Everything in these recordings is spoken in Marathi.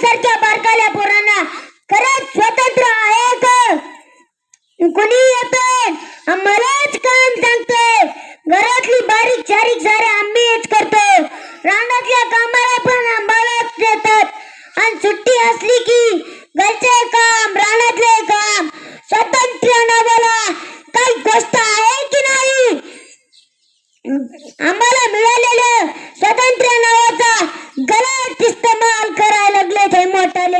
आमच्या सारख्या बारकाल्या पोरांना. खरंच स्वतंत्र आहे का? कोणी येते मलाच काम सांगते घरातली बारीक चारीक सारे आम्हीच करतो रानातल्या कामाला पण आम्हालाच देतात. आणि सुट्टी असली की घरचे काम रानातले काम. स्वतंत्र नावाला काही गोष्ट आहे की नाही आम्हाला मिळालेलं स्वातंत्र्य नावाचा गलत इस्तेमाल करायला लागले ते मोठाले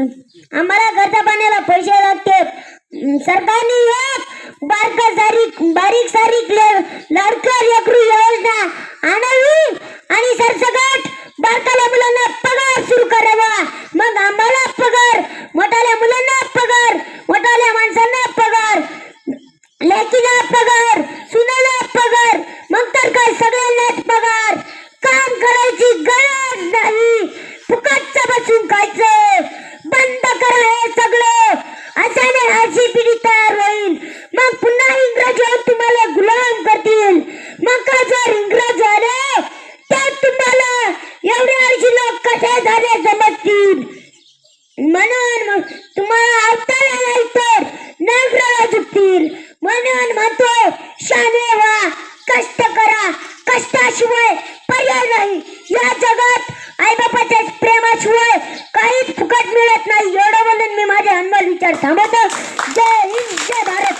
आम्हाला खर्चा पाण्याला पैसे लागते. सरकारने एक बारका सारीक बारीक सारीक लाडका लेकरू योजना आणावी आणि सरसकट बारकाल्या मुलांना पगार सुरू करावा. मग आम्हाला पगार मोठाल्या मुलांना पगार मोठाल्या माणसांना पगार लेकीला पगार सुनाला पगार मग तर काय सगळ्यांनाच पगार. अशाने पिढी तयार होईल. मग पुन्हा इंग्रज येऊन तुम्हाला गुलाम करतील. मग का जर इंग्रज आले तर तुम्हाला एवढे ऐंशी लोक कसे झाले समजतील म्हणून तुम्हाला अवताला नाही तर नगराला झुकतील. म्हणून म्हणतो शाने व्हा कष्ट करा. कष्टाशिवाय पर्याय લાગે હનુમાન વિચાર. સાંભળો તો. જય હિન્દ જય ભારત.